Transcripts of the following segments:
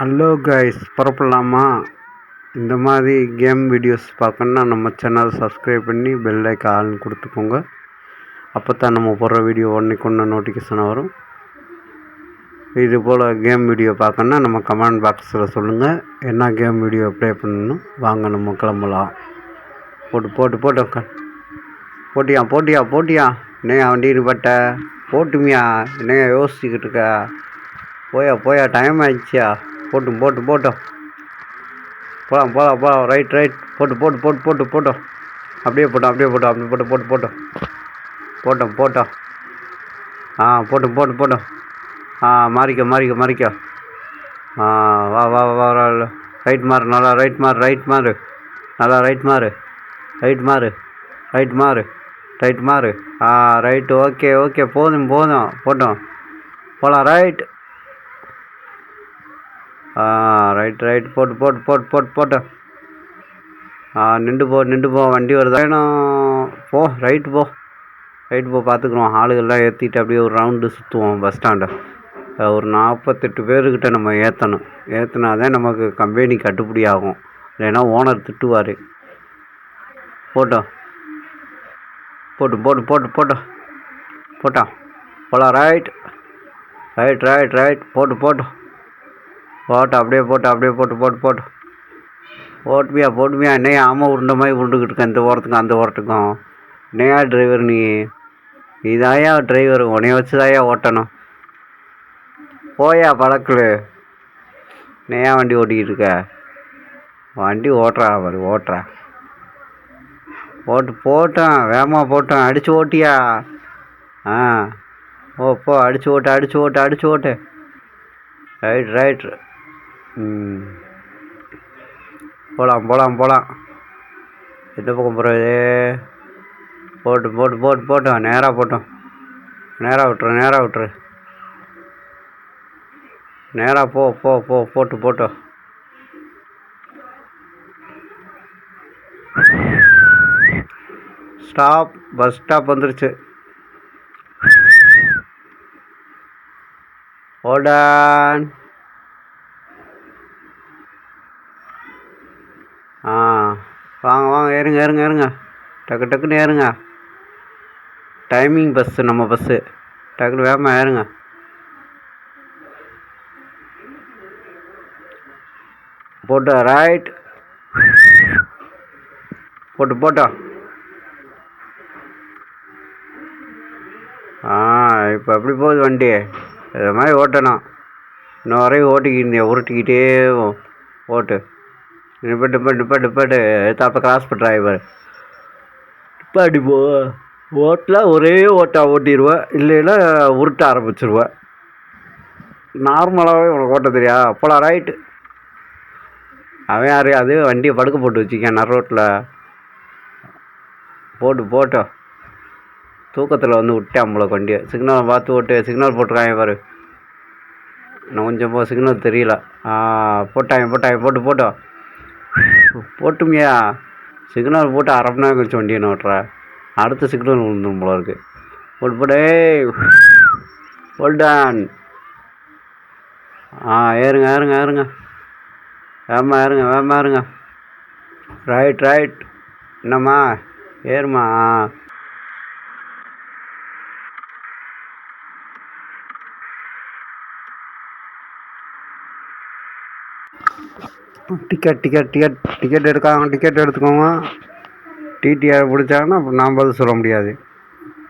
Hello guys புறப்படலாமா இந்த மாதிரி game videos பார்க்கணுன்னா நம்ம சேனல் சப்ஸ்கிரைப் பண்ணி பெல் ஐக்கான் கொடுத்துக்கோங்க. அப்போ தான் நம்ம போடுற வீடியோ ஒன்றைக்கு ஒன்று நோட்டிஃபிகேஷன் வரும். இது போல் கேம் வீடியோ பார்க்கணுன்னா நம்ம கமெண்ட் பாக்ஸில் சொல்லுங்கள் என்ன கேம் வீடியோ ப்ளே பண்ணணும் வாங்க நம்ம கிளம்பலாம். போட்டு போட்டு போட்டு போட்டியா போட்டியா போட்டியா? என்னையா வண்டி பட்ட போட்டுமியா? என்னையா யோசிச்சுக்கிட்டு இருக்கா? போயா போயா டைம் ஆயிடுச்சியா? போட்டும் போட்டு போட்டோம். போகலாம் போகலாம் போகலாம் ரைட் ரைட் போட்டு போட்டு போட்டு போட்டு போட்டோம். அப்படியே போட்டோம் அப்படியே போட்டோம் அப்படியே போட்டு போட்டு போட்டோம். போட்டோம் போட்டோம். ஆ போட்டும் போட்டு போட்டோம். ஆ மாறிக்க மாறிக்க மாறிக்க. ஆ வா வா வா ரைட் மாறு நல்லா ரைட் மாறு ரைட் மாறு. நல்லா ரைட் மாறு. ரைட் மாறு ரைட் மாறு ரைட் மாறு. ஆ ரைட்டு ஓகே ஓகே போதும் போதும். போட்டோம். போகலாம் ரைட் ஆ ரைட் ரைட் போட்டு போட்டு போட்டு போட்டு போட்டு. ஆ நின்று போ நின்று போ வண்டி வருதா? வேணும் போ ரைட்டு போ. ரைட்டு போ பார்த்துக்குறோம் ஆளுகள்லாம் ஏற்றிட்டு அப்படியே ஒரு ரவுண்டு சுற்றுவோம் பஸ் ஸ்டாண்டை ஒரு நாற்பத்தெட்டு பேர்கிட்ட நம்ம ஏற்றணும் ஏற்றினா தான் நமக்கு கம்பெனி கட்டுப்படி ஆகும். இல்லைன்னா ஓனர் திட்டுவார். போட்டோம் போட்டு போட்டு போட்டு போட்டோம் போட்டோம் போகலாம் ரைட் ரைட் ரைட் ரைட் போட்டு போட்டோம் போட்டு அப்படியே போட்டு அப்படியே போட்டு போட்டு போட்டு. போட்டுமியா போட்டுமியா என்னையா ஆமாம் உருண்டை மாதிரி உருண்டுக்கிட்டு இருக்கேன் இந்த ஓரத்துக்கும் அந்த ஓரத்துக்கும். என்னையா டிரைவர் நீ? இதாயா டிரைவர் உன்னைய வச்சு தாயா ஓட்டணும். போயா பழக்கல் நேயா வண்டி ஓட்டிக்கிட்டு இருக்க? வண்டி ஓட்டுறா பாரு ஓட்டுறா. போட்டு போட்டேன் வேகமாக போட்டேன். அடித்து ஓட்டியா? ஆ. ஓ போ அடித்து ஓட்டு அடித்து ஓட்டு அடித்து ஓட்டு. ரைட் ரைட் போகலாம் போகலாம் போகலாம் எந்த பக்கம் போகிறது போட்டு போட்டு போட்டு போட்டோம் நேராக போட்டோம். நேராக விட்டுரு நேராக விட்டுரு. நேராக போ போ போ போட்டு போட்டோம் ஸ்டாப் பஸ் ஸ்டாப் வந்துருச்சு. ஓடான் ஆ வாங்க வாங்க ஏறுங்க ஏறுங்க ஏறுங்க. டக்கு டக்குன்னு ஏறுங்க. டைமிங் பஸ்ஸு நம்ம பஸ்ஸு. டக்குன்னு வேகமாக ஏறுங்க. போட்டோ ரைட் போட்டு போட்டோம் ஆ இப்போ எப்படி போகுது வண்டி. இது மாதிரி ஓட்டணும். இன்னும் வரையும் ஓட்டிக்கிட்டு உருட்டிக்கிட்டே ஓட்டு. நிப்பாட்டு நிப்பாட்டு நிப்பாட்டு நிப்பாட்டு எடுத்தாப்ப கிராஸ் பண்ணுறா இவர். நிப்பாட்டி போ ஓட்டில் ஒரே ஓட்டாக ஓட்டிடுவேன் இல்லைன்னா உருட்ட ஆரம்பிச்சிருவேன் நார்மலாகவே உனக்கு ஓட்ட தெரியா? போலாம் ரைட்டு அவன் யார்? அது வண்டியை படுக்க போட்டு வச்சுக்கேன் நர் ரோட்டில் போட்டு. போட்டோம் தூக்கத்தில் வந்து விட்டேன் போல வண்டியை. சிக்னலை பார்த்து ஓட்டு சிக்னல் போட்டிருக்காங்க பாரு இன்னும் கொஞ்சம் போ சிக்னல் தெரியல. போட்டாங்க போட்டாங்க போட்டு போட்டோம் போட்டுமியா. சிக்னல் போட்டு அரை மணி நேரம் கழிச்சு வண்டியை ஓட்டுற அடுத்த சிக்னல் விழுந்துடும் போல இருக்கு. போட்டு போட்டே ஹோல்டான் ஆ ஏறுங்க ஏறுங்க ஏறுங்க. வேமா ஏறுங்க வேமா ஏறுங்க. ரைட் ரைட் என்னம்மா? ஏறுமா? டிக்கெட் டிக்கெட் டிக்கெட் டிக்கெட் எடுக்காங்க டிக்கெட் எடுத்துக்கோங்க. டிடிஆர் பிடிச்சாங்கன்னா நாம் பதில் சொல்ல முடியாது.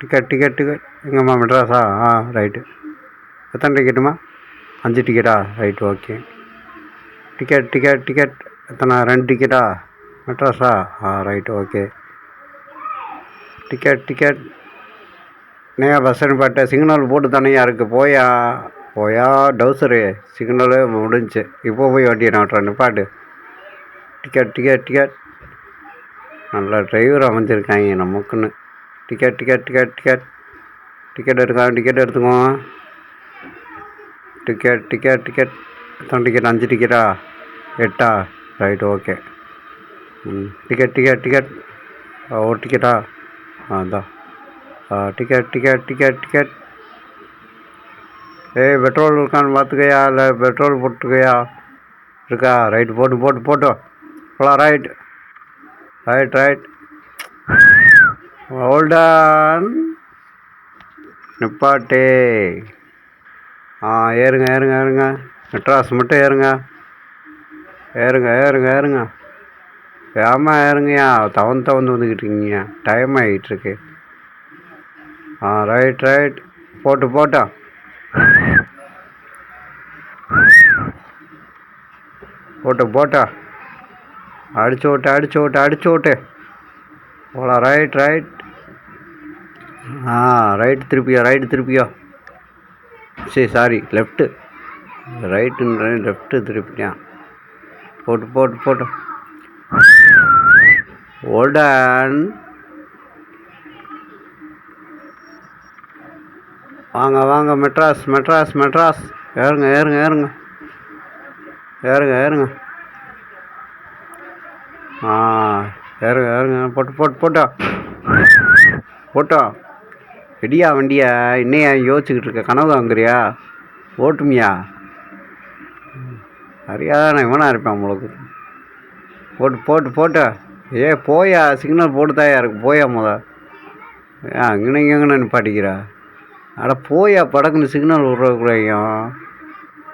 டிக்கெட் டிக்கெட் டிக்கெட் எங்கம்மா மெட்ராஸா? ஆ ரைட்டு எத்தனை டிக்கெட்டுமா அஞ்சு டிக்கெட்டா right okay ticket ticket ticket எத்தனை? ரெண்டு டிக்கெட்டா மெட்ராஸா? ஆ ரைட்டு ஓகே டிக்கெட் டிக்கெட் நேயா பஸ் நிப்பாட்ட. சிக்னல் போட்டு தானேயா இருக்குது போயா? போயா? டவுசரு. சிக்னலு முடிஞ்சுச்சு. இப்போ போய் வண்டியை நான் நிப்பாட்டு. டிக்கெட் டிக்கெட் டிக்கெட் நல்ல டிரைவர் அமைஞ்சிருக்காங்க நமக்குன்னு. Ticket ticket ticket ticket ticket எடுக்காங்க ticket எடுத்துக்குவோம். டிக்கெட் டிக்கெட் டிக்கெட் எத்தனை டிக்கெட் அஞ்சு டிக்கெட்டா எட்டா? ரைட் ஓகே ம் டிக்கெட் டிக்கெட் டிக்கெட் ஒரு டிக்கெட்டா அதான். டிக்கெட் டிக்கெட் டிக்கெட் டிக்கெட் ஏய் பெட்ரோல் இருக்கான்னு பார்த்துக்கயா? இல்லை பெட்ரோல் போட்டுக்கையா? இருக்கா? ரைட் போட்டு போட்டு போட்டோம் போலாம் right right right hold on நிப்பாட்டே. ஆ ஏறுங்க ஏறுங்க ஏறுங்க. மெட்ராஸ் மட்டும் ஏறுங்க. ஏறுங்க ஏறுங்க ஏறுங்க. ஏமா ஏறுங்கய்யா. தவந்து தவந்து வந்துக்கிட்டு இருக்கீங்க. டைம் ஆகிட்டுருக்கு ஆ ரைட் ரைட் போட்டு போட்டா. போட்டு போட்டா. அடிச்சு விட்டு அடிச்சோட்டு விட்டு போகலாம் ரைட் ரைட் ஆ ரைட் திருப்பியா ரைட் திருப்பியா. சரி சாரி லெஃப்ட்டு ரைட்டுன்ற லெஃப்ட்டு திருப்பியா போட்டு போட்டு போட்டு. ஓல்டன் வாங்க வாங்க மெட்ராஸ் மெட்ராஸ் மெட்ராஸ். ஏறுங்க ஏறுங்க ஏறுங்க. ஏறுங்க ஏறுங்க. ஆ ஏறுங்க ஏறுங்க. போட்டு போட்டு போட்டோ. போட்டோ. ரெடியா வண்டியா? என்னையா யோசிச்சுக்கிட்டு இருக்க? கனவு வாங்குறியா? ஓட்டுமியா? நான் இவனாக இருப்பேன் உங்களுக்கு. போட்டு போட்டு போட்டோ. ஏ போயா? சிக்னல் போட்டுதாயா இருக்கு? போயா முத. ஏ அங்கே எங்கன நிப்பாட்டிக்கிறா. அட போயா படக்குன்னு சிக்னல் விட்றக்குறையும்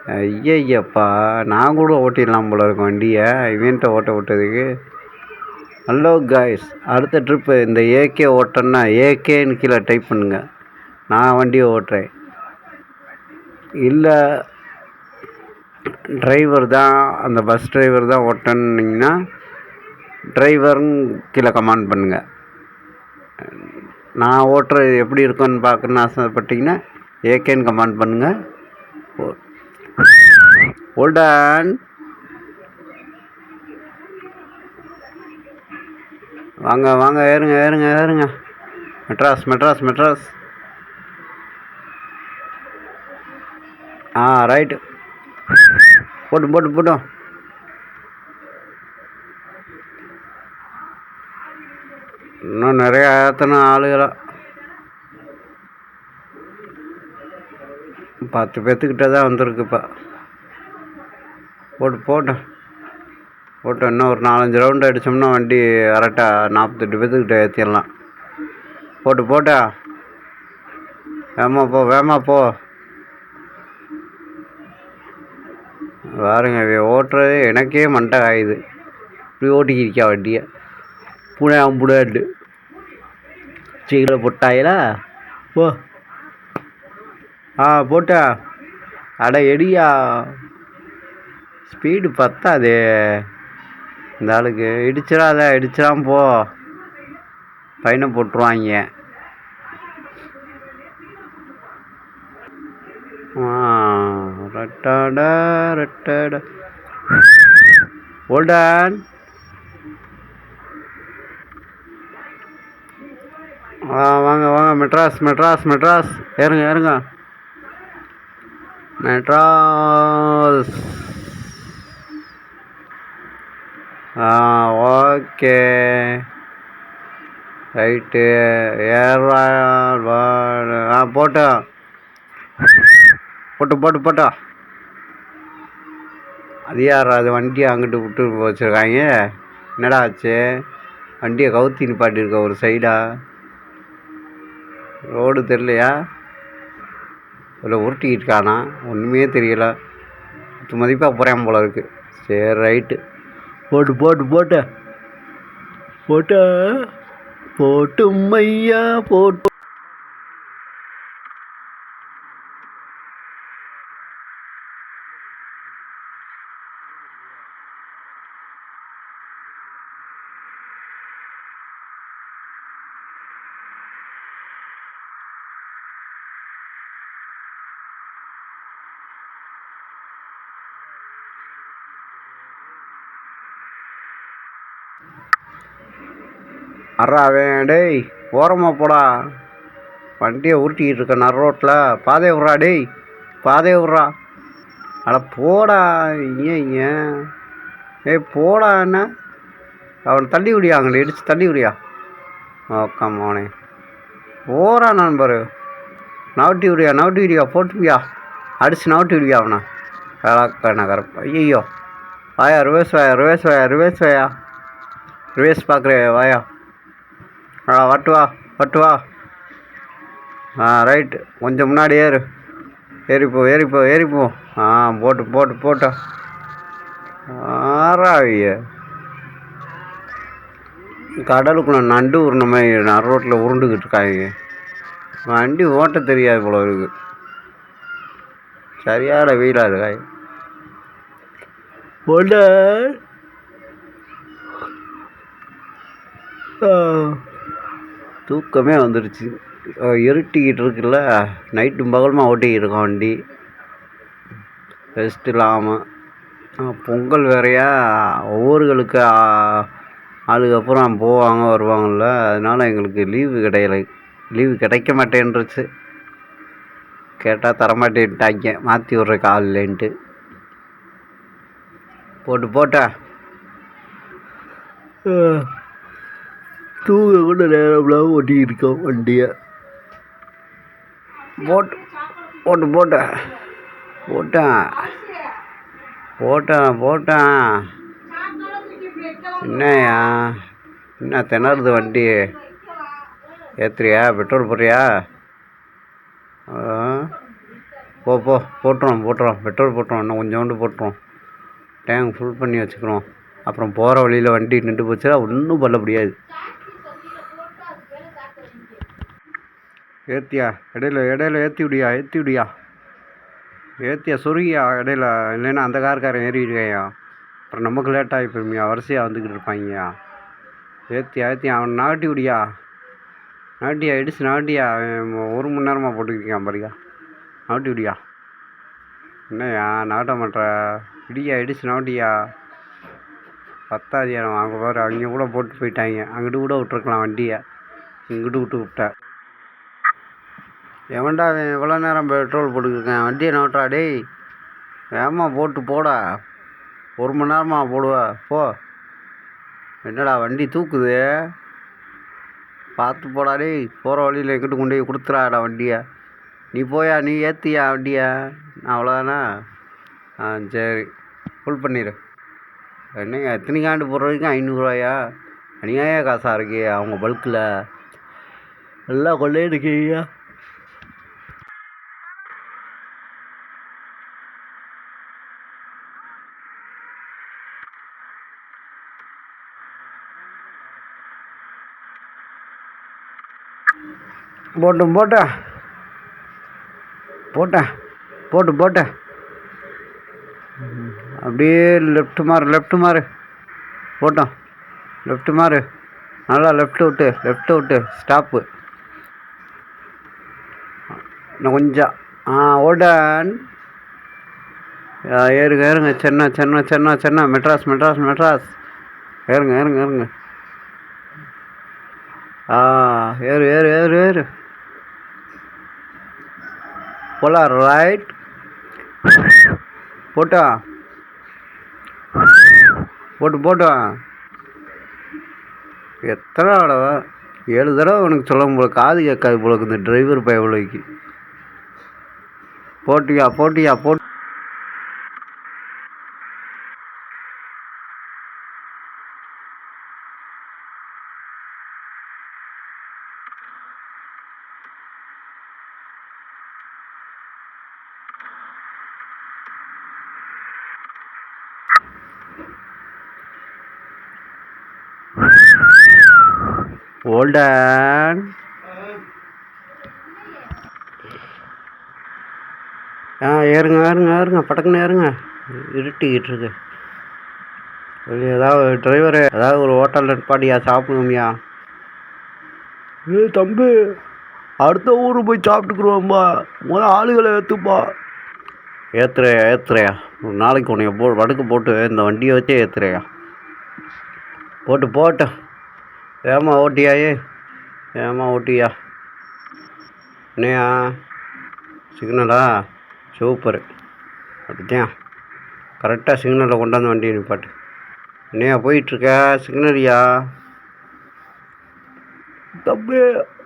ஐயப்பா நான் கூட ஓட்டிடலாம் போல இருக்கும் வண்டியை. இவன்ட்ட ஓட்ட விட்டதுக்கு. ஹலோ காய்ஸ் அடுத்த ட்ரிப்பு இந்த ஏகே ஓட்டன்னா ஏகேன்னு கீழே டைப் பண்ணுங்க. நான் வண்டியை ஓட்டுறேன். இல்லை டிரைவர் தான் அந்த பஸ் டிரைவர் தான் ஓட்டணுன்னீங்கன்னா டிரைவருன்னு கீழே கமெண்ட் பண்ணுங்கள் நான் ஓட்டுறது எப்படி இருக்குன்னு பார்க்கணுன்னு ஆசைப்பட்டிங்கன்னா ஏகேன்னு கமெண்ட் பண்ணுங்கள் ஓல்டன் வாங்க வாங்க ஏறுங்க ஏறுங்க ஏறுங்க. மெட்ராஸ் மெட்ராஸ் மெட்ராஸ். ஆ ரைட்டு போட்டு போட்டு போட்டோம். இன்னும் நிறைய ஏற்றணும் ஆளுகளை. பத்து பேர்த்துக்கிட்ட தான் வந்திருக்கு இப்போ. போட்டு போட்டோம் போட்டோம் இன்னும் ஒரு நாலஞ்சு ரவுண்டு அடித்தோம்னா வண்டி கரெக்டாக நாற்பத்தெட்டு பேர்த்துக்கிட்ட ஏற்றிடலாம் போட்டு போட்டா? வேமா போ வேமா போ. பாருங்க ஓட்டுறது எனக்கே மண்டை காயுது இப்படி ஓட்டிக்கிருக்கா வண்டியை. பூனை அம்புடாண்டு சீக்கிரம் போட்டாயிலா? போ. ஆ போட்டா? அட எடியா. ஸ்பீடு பத்தாதே. இந்த ஆளுக்கு இடிச்சிடாத இடிச்சிடாம போ. பையனை போட்டுருவாங்க. ஆ ரட்டாடா ஓல்டன் ஆ வாங்க வாங்க மெட்ராஸ் மெட்ராஸ் மெட்ராஸ். ஏறுங்க ஏறுங்க. மெட்ராஸ் ஆ ஓகே. ரைட்டு. ஏறா ஆ போட்டோம் போட்டு போட்டு போட்டோம் அது யார் அது வண்டியை அங்கிட்டு விட்டு வச்சுருக்காங்க. என்னடா ஆச்சு? வண்டியை கவுத்தி நிப்பாட்டியிருக்க ஒரு சைடா? ரோடு தெரியலையா? இல்லை உருட்டிக்கிட்டு இருக்கானா? ஒன்றுமே தெரியல. மதிப்பாக போகிறேன் போல இருக்குது சரி ரைட்டு. போட்டு போட்டு போட்ட. போட்ட போட்டும் ஐயா போட்டு. அறாவேன் டேய் ஓரமாக போடா. வண்டியை உருட்டிக்கிட்டு இருக்க நர் ரோட்டில் பாதையை விட்றா டேய். பாதையை விட்றா. அட போடா ஏன் ஏன் ஏய் போடா என்ன? அவனை தள்ளி விடியா அங்கே இடித்து தள்ளி விடியா. ஓக்கா மோனே போடா நண்பர். நவட்டி விடியா நவட்டி விடியா போட்டுவியா அடிச்சு நவட்டி விடியா அவனை. கலக்க நகரப்பா ஐயோ வாயா ரிவேஸ் வாயா ரிவேஸ் வாயா ரிவேஸ் வாயா. ரேஸ் பார்க்குறே வாயா. ஆ வட்டு வா வட்டு வா. ஆ ரைட்டு கொஞ்சம் முன்னாடி ஏறு ஏறிப்போ ஏறிப்போ ஏறிப்போ ஆ போட்டு போட்டு போட்டு. ஆறாவிய. கடலுக்குள்ள நண்டு உருண்ட மாதிரி நடு ரோட்டில் உருண்டுக்கிட்டு இருக்காங்க. வண்டி ஓட்ட தெரியாது போல இருக்கு. சரியான வெயிலாக இருக்காய் போட தூக்கமே வந்துடுச்சு இருட்டிக்கிட்டு இருக்குல்ல நைட்டும் பகலுமா ஓட்டிக்கிட்டு இருக்கோம் வண்டி. ரெஸ்ட் இல்லாமல் பொங்கல் வேறையா? ஊர்களுக்கு ஆளுக்கு அப்புறம் போவாங்க வருவாங்கள்ல அதனால் எங்களுக்கு லீவு கிடையல. லீவு கிடைக்க மாட்டேன்ருச்சு கேட்டால் தரமாட்டேன்ட்டாங்க. மாற்றி விட்றக்கு ஆள் இல்லைன்ட்டு. போட்டு போட்டா. தூங்க கூட நேரம்லாம் ஓட்டிக்கிட்டு இருக்கோம் வண்டியை. போட்டு போட்டு. போட்டேன் போட்டேன் போட்டேன் போட்டேன் என்னய்யா? என்ன திணறுது வண்டி? ஏத்துறியா? பெட்ரோல் போடுறியா? போ போ. போட்டுறோம் போட்டுருவோம் பெட்ரோல் போட்டுறோம் இன்னும் கொஞ்சோண்டு போட்டுரும். டேங்க் ஃபுல் பண்ணி வச்சுக்கிறோம். அப்புறம் போகிற வழியில் வண்டி நின்று போச்சுன்னா ஒன்றும் பண்ண முடியாது. ஏத்தியா இடையில இடையில ஏற்றி விடியா ஏற்றி விடியா ஏத்தியா சொருகியா இடையில இல்லைன்னா அந்த கார்காரன் ஏறிடுவேயா. அப்புறம் நமக்கு லேட்டாகி போயிருமியா வரிசையாக வந்துக்கிட்டு இருப்பாங்கயா ஏத்தியா ஏத்தியா அவன் நாட்டி விடியா. நாட்டியா இடிச்சு நாட்டியா அவன் ஒரு மணி நேரமாக போட்டுக்கிட்டான் பாருயா நாட்டி விடியா. என்னய்யா நாட்ட மாட்ட இடியா இடிச்சு நாட்டியா. பத்தாதியா அவங்க பாரு அவங்க கூட போட்டு போயிட்டாங்க அங்கிட்டு கூட விட்டுருக்கலாம் வண்டியை. இங்கிட்டு விட்டு விட்டேன். எவன்டா இவன் இவ்வளோ நேரம் பெட்ரோல் போட்டுக்கிருக்கேன்? வண்டியை நோட்டா டேய். வேகமாக போட்டு போடா. ஒரு மணி நேரமா போடுவா. போ. என்னடா வண்டி தூக்குது? பார்த்து போடா டேய். போகிற வழியில் எங்கிட்டு கொண்டு போய் கொடுத்துறாடா வண்டியை? நீ போயா? நீ ஏற்றியா வண்டியை? நான் அவ்வளோதானா? ஆ சரி. ஃபுல் பண்ணிடு. என்னங்க எத்தனை காண்டு போடுறதுக்கு ஐநூறுரூவாயா அநியாய காசாக இருக்கே அவங்க பல்கில் எல்லாம் கொள்ளையடிக்கீங்க போட்டும் போட்டேன் போட்டேன் போட்டு போட்டேன் அப்படியே லெஃப்ட் மாறு லெஃப்ட் மாறு. போட்டோம் லெஃப்ட் மாறு. நல்லா லெஃப்ட் விட்டு லெஃப்ட் விட்டு ஸ்டாப்பு இன்னும் கொஞ்சம். ஆ ஓடன். ஏறுங்க ஏறுங்க சென்னை சென்னை சென்னை சென்னை. மெட்ராஸ் மெட்ராஸ் மெட்ராஸ். ஏறுங்க ஏறுங்க ஏறுங்க. ஆ ஏறு ஏறு ஏறு ஏறு. போலாம் ரைட் போட்டோம் போட்டு போட்டோம் எத்தனை தடவை? ஏழு தடவை உனக்கு சொல்ல போல காது கேட்காது போல இந்த டிரைவர் பயவுலைக்கு போட்டியா போட்டியா போட்டு போட் ஆ ஏறுங்க ஏறுங்க ஏறுங்க. படக்குன்னு ஏறுங்க. இருட்டிக்கிட்டு இருக்கு. ஏதாவது டிரைவரு ஏதாவது ஒரு ஹோட்டலில் நிற்பாட்டியா சாப்பிடுவோம்யா? ஏ தம்பி அடுத்த ஊர் போய் சாப்பிட்டுக்குருவோம்பா. முதல் ஆளுகளை ஏற்றுப்பா ஏத்துறையா ஏத்துறையா ஒரு நாளைக்கு உன்னைய போ வடுக்கு போட்டு இந்த வண்டியை வச்சே ஏத்துறையா போட்டு போட்டோம் ஏமா ஓட்டியாயே ஏமா ஓட்டியா? என்னையா? சிக்னலா? சூப்பரு. அப்படித்தான். கரெக்டாக சிக்னலில் கொண்டாந்து வண்டியை நிப்பாட்டு. என்னையா போயிட்டுருக்க? சிக்னலியா தம்பி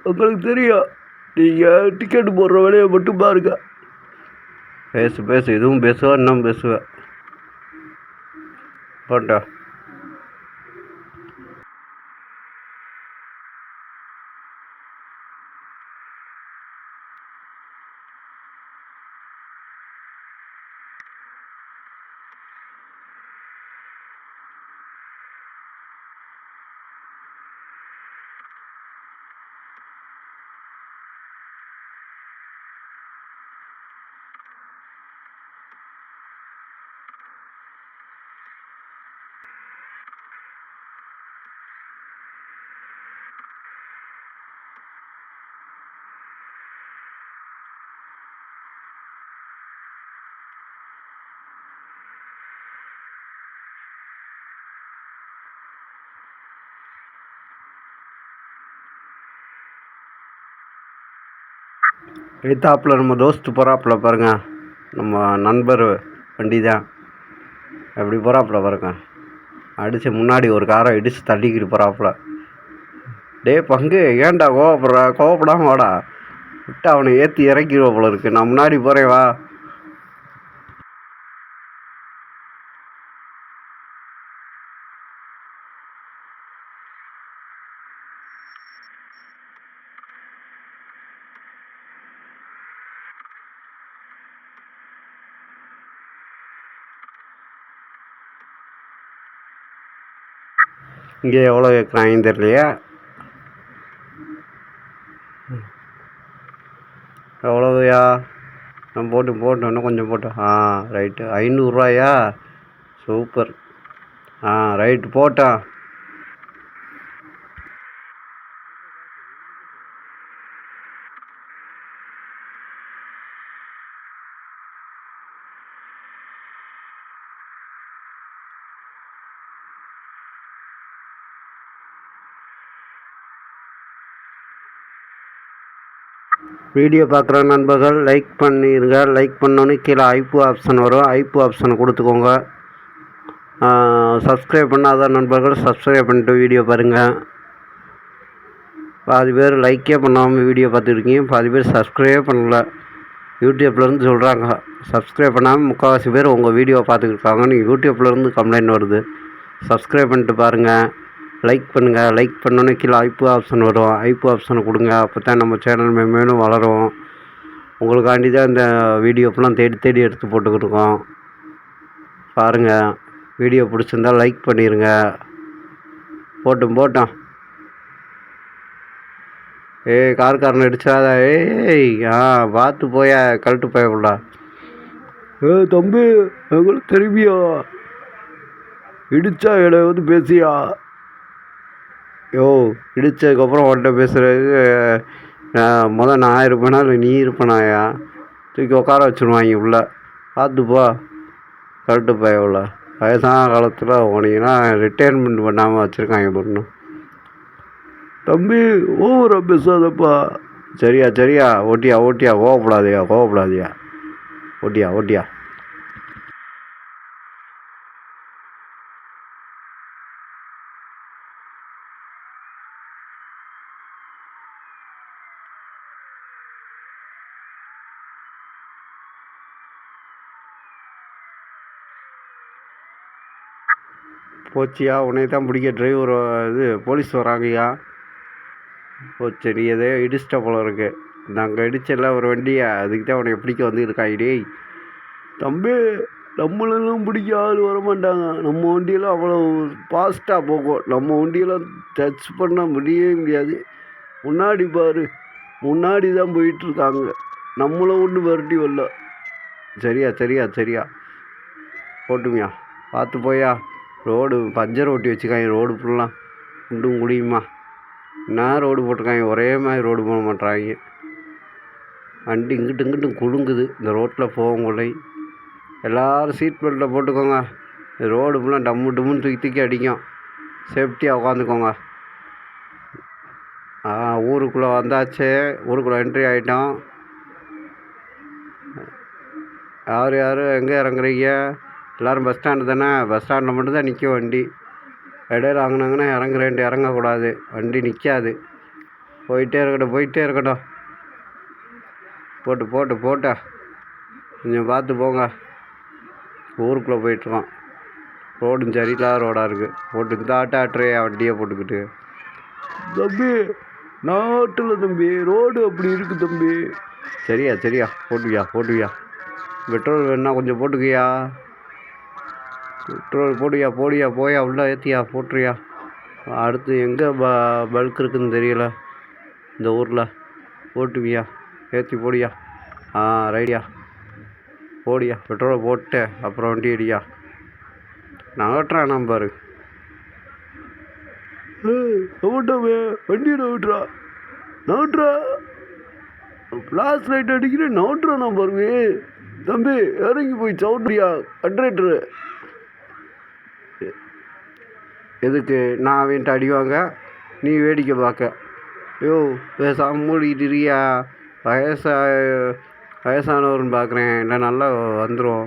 உங்களுக்கு தெரியும். நீங்கள் டிக்கெட் போடுற வேலையை மட்டும் பாருங்க. பேசு பேசு. இதுவும் பேசுவேன் இன்னும் பேசுவேன் போட்டா. எய்த்தாப்பில் நம்ம தோஸ்து போகிறாப்புல பாருங்க. நம்ம நண்பர் வண்டி தான் எப்படி போகிறாப்புல பாருங்க. அடித்து முன்னாடி ஒரு காரை இடித்து தள்ளிக்கிட்டு போகிறாப்புல டேய் பங்கு ஏன்டா கோவப்படுற? கோவப்படாம வாடா. விட்டு அவனை ஏற்றி இறக்கிடுவோம் போல இருக்கு. நான் முன்னாடி போகிறேன் வா. இங்கே எவ்வளோ கேட்குறாங்க தெரியலையா. எவ்வளோவையா? நான் போட்டு போட்டு இன்னும் கொஞ்சம் போட்டு. ஆ ரைட்டு ஐநூறுரூவாயா சூப்பர். ஆ ரைட்டு போட்டேன். வீடியோ பார்க்குற நண்பர்கள் லைக் பண்ணிடுங்க லைக் பண்ணோன்னே கீழே ஐப்பு ஆப்ஷன் வரும். ஐப்பு ஆப்ஷனை கொடுத்துக்கோங்க. சப்ஸ்கிரைப் பண்ணாத நண்பர்கள் சப்ஸ்கிரைப் பண்ணிட்டு வீடியோ பாருங்கள் பாதி பேர் லைக்கே பண்ணாமல் வீடியோ பார்த்துருக்கீங்க. பாதி பேர் சப்ஸ்கிரைபே பண்ணல. யூடியூப்லேருந்து சொல்கிறாங்க சப்ஸ்கிரைப் பண்ணாமல் முக்கால்வாசி பேர் உங்கள் வீடியோ பார்த்துக்கிருக்காங்கன்னு யூடியூப்லேருந்து கம்ப்ளைண்ட் வருது. சப்ஸ்கிரைப் பண்ணிட்டு பாருங்கள் லைக் பண்ணுங்கள் லைக் பண்ணோன்னே கீழே ஐப்பு ஆப்ஷன் வரும். ஐப்பு ஆப்ஷனை கொடுங்க அப்போ தான் நம்ம சேனல் மே- மேலும் வளரும். உங்களுக்காண்டி தான் இந்த வீடியோ ஃபுல்லாக தேடி தேடி எடுத்து போட்டுக்கிட்டுருக்கோம் பாருங்கள் வீடியோ பிடிச்சிருந்தா லைக் பண்ணிடுங்க போட்டும் போட்டோம். ஏய் கார்காரன் அடிச்சாத ஏய் ஆ பார்த்து போய கழட்டு போயக்குள்ள ஏ தம்பி எங்களுக்கு தெரியுமியா? இடிச்சா என்னை வந்து பேசியா? யோ இடித்ததுக்கப்புறம் உன்கிட்ட பேசுகிறதுக்கு நான் முதல் நான் இருப்பேனா இல்லை நீ இருப்பேனாயா? தூக்கி உட்கார வச்சுருவாங்க உள்ள. பார்த்துப்பா கரெக்டு போய் வயசான காலத்தில் போனீங்கன்னா ரிட்டையர்மெண்ட் பண்ணாமல் வச்சுருக்காங்க பொண்ணு. தம்பி ஓவரா பேசாதப்பா. சரியா சரியா. ஓட்டியா ஓட்டியா. கோவப்படாதயா கோவப்படாதயா. ஓட்டியா ஓட்டியா. போச்சியா? உன்னை தான் பிடிக்க டிரைவர் இது போலீஸ் வராங்கய்யா போச்சு நீ எதையோ இடிச்சிட்ட போல இருக்கு. நாங்கள் இடிச்சல ஒரு வண்டியை? அதுக்கு தான் உன்னை பிடிக்க வந்துருக்காங்க டேய். தம்பி நம்மளெல்லாம் பிடிக்க ஆள் வர மாட்டாங்க நம்ம வண்டியெல்லாம் அவ்வளோ ஃபாஸ்ட்டாக போகும். நம்ம வண்டியெல்லாம் டச் பண்ண முடியவே முடியாது. முன்னாடி பாரு. முன்னாடி தான் போயிட்டுருக்காங்க. நம்மளை ஒன்று வரட்டி வரல சரியா சரியா சரியா. போட்டுமியா. பார்த்து போயா ரோடு பஞ்சர் ஓட்டி வச்சுக்காங்க ரோடு ஃபுல்லாக குண்டும் குடியுமா என்ன ரோடு போட்டிருக்காங்க? ஒரே மாதிரி ரோடு போட மாட்றாங்க. வண்டி இங்கிட்டு இங்கிட்டும் குலுங்குது. இந்த ரோட்டில் போகக்குள்ளே எல்லோரும் சீட் பெல்ட்டில் போட்டுக்கோங்க. ரோடு ஃபுல்லாக டம்மு டம்முன்னு தூக்கி தூக்கி அடிக்கும். சேஃப்டியாக உட்காந்துக்கோங்க ஆ ஊருக்குள்ளே வந்தாச்சு. ஊருக்குள்ளே என்ட்ரி ஆகிட்டோம் யார் யார்? எங்கே இறங்குறீங்க? எல்லோரும் பஸ் ஸ்டாண்டு தானே? பஸ் ஸ்டாண்டில் மட்டும்தான் நிற்கும் வண்டி. இடையில வாங்கினாங்கன்னா இறங்குறேன்ட்டு இறங்கக்கூடாது. வண்டி நிற்காது போயிட்டே இருக்கட்டும் போயிட்டே இருக்கட்டும். போட்டு போட்டு போட்டா. கொஞ்சம் பார்த்து போங்க. ஊருக்குள்ளே போயிட்டுருக்கோம். ரோடும் சரியில்லாத ரோடாக இருக்குது போட்டு ஆட்ட ஆட்டுறையா வண்டியை போட்டுக்கிட்டு. தம்பி நாட்டில் தம்பி ரோடு அப்படி இருக்கு தம்பி. சரியா சரியா. போட்டுவியா போட்டுவியா பெட்ரோல் வேணா கொஞ்சம் போட்டுக்கியா? பெட்ரோல் போடுயா போடியா போயா உள்ளே ஏற்றியா போட்டுறியா? அடுத்து எங்கே ப பல்க் இருக்குதுன்னு தெரியல. இந்த ஊரில். போட்டுவியா ஏற்றி போடியா? ஆ ரைடியா. போடியா பெட்ரோலை போட்டு அப்புறம் வண்டி அடியா. நான் ஓட்டுறேன் நான் பாரு ஓட்டாமே வண்டி நோட்டுறா நோட்டுறா ஃப்ளாஷ் லைட் அடிக்கிறேன் நோட்டுறா நான் தம்பி இறங்கி போய் சவுட்ரியா கண்ட்ரேட்டரு எதுக்கு? நான் அவன்கிட்ட அடிவாங்க நீ வேடிக்கை பார்க்க. யோ பேசாம மூடிக்கிட்டு இருக்கியா? வயசா வயசானவர்னு பார்க்குறேன். இல்லை நல்லா வந்துடும்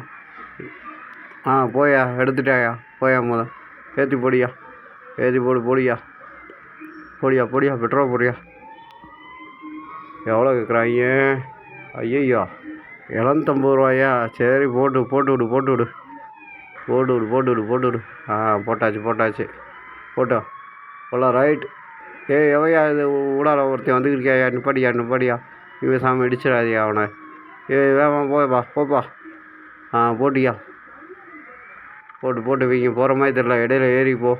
ஆ போயா எடுத்துட்டாயா? போயா முத. ஏற்றி போடியா? ஏற்றி போடு போடியா? போடியா போடியா? பெட்ரோல் போடியா எவ்வளோ கேட்குறாங்க ஐயய்யோ இளநூத்தம்பது ரூபாயா? சரி போட்டு போட்டு விடு போட்டு விடு. போட்டு விடு போட்டு விடு போட்டு விடு ஆ போட்டாச்சு போட்டாச்சு. போட்டோ. போலாம் ரைட் ஏய் எவையா இது? ஊடால ஒருத்தன் வந்துக்கிறியா நிப்பாடியா நிப்பாடியா இவன் சாமி இடிச்சிடாதியா அவனை. ஏய் வேமா போப்பா போப்பா ஆ போட்டியா? போட்டு போட்டு வைங்க. போகிற மாதிரி தெரில இடையில ஏறிப்போ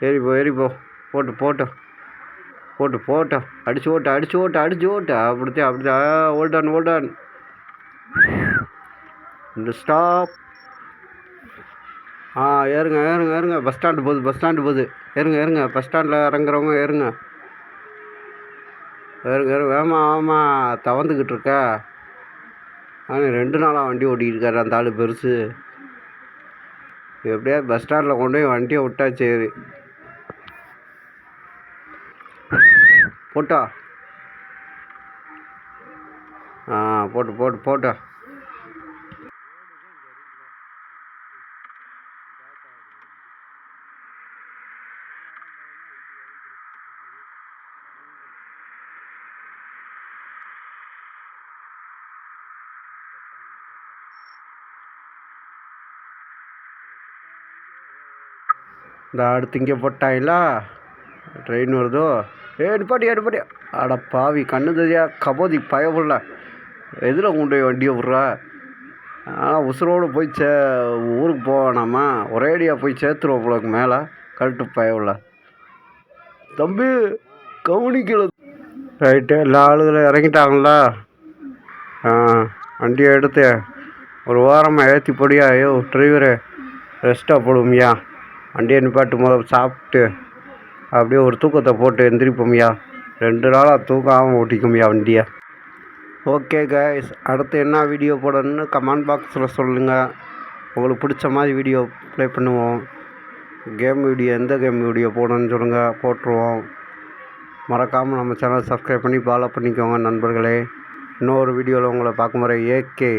ஏறிப்போ ஏறிப்போ போட்டு போட்டு. போட்டு போட்டோம் அடிச்சு ஓட்டு அடிச்சு ஓட்டு அடிச்சு ஓட்டு. அப்படித்தான் அப்படித்தான். ஓல்டான் ஓல்டான் இந்த ஸ்டாப் ஆ ஏறுங்க ஏறுங்க ஏறுங்க. பஸ் ஸ்டாண்டு போகுது பஸ் ஸ்டாண்டு போகுது. ஏறுங்க ஏறுங்க. பஸ் ஸ்டாண்டில் இறங்குறவங்க ஏறுங்க. ஏறுங்க ஏறுங்க. வேமா ஆமாம் தவந்துக்கிட்டு இருக்க. ஆனால் ரெண்டு நாளாக வண்டி ஓட்டிக்கிட்டு இருக்காரு அந்த ஆள் பெருசு. எப்படியா பஸ் ஸ்டாண்டில் கொண்டு போய் வண்டியை விட்டா சரி. போட்டா. ஆ போட்டு போட்டு போட்டா. இந்த அடுத்து இங்கே போட்டாங்களா ட்ரெயின் வருதோ? ஏ நிப்பாட்டியா நிப்பாட்டியா அட பாவி கண்ணு தெரியா கபோதி பயப்படல எதில் கொண்டு போய் வண்டியை விட்றா? ஆனால் உசுரோடு போய் சே ஊருக்கு போவேணாமா ஒரேடியாக போய் சேர்த்துருவோம் போலக்கு மேலே. கரெக்டு பயவுள்ள தம்பி கவனிக்கல. ரைட்டு எல்லா ஆளுகளும் இறங்கிட்டாங்களா ஆ வண்டியை எடுத்து ஒரு வாரமாக ஏற்றி போடியா? ஐயோ டிரைவரு ரெஸ்ட்டாக போடுவோம்யா வண்டியை நிப்பாட்டு முதல்ல சாப்பிட்டு அப்படியே ஒரு தூக்கத்தை போட்டு எந்திரிப்போம்யா. ரெண்டு நாளாக தூக்காமல் ஓட்டிக்கும்யா வண்டியை. ஓகே கைஸ் அடுத்து என்ன வீடியோ போடணும்னு கமெண்ட் பாக்ஸில் சொல்லுங்கள் உங்களுக்கு பிடிச்ச மாதிரி வீடியோ ப்ளே பண்ணுவோம். கேம் வீடியோ எந்த கேம் வீடியோ போடணும்னு சொல்லுங்கள் போட்டுருவோம். மறக்காமல் நம்ம சேனல் சப்ஸ்கிரைப் பண்ணி ஃபாலோ பண்ணிக்கோங்க நண்பர்களே. இன்னொரு வீடியோவில் உங்களை பார்க்கும் முறை ஏகே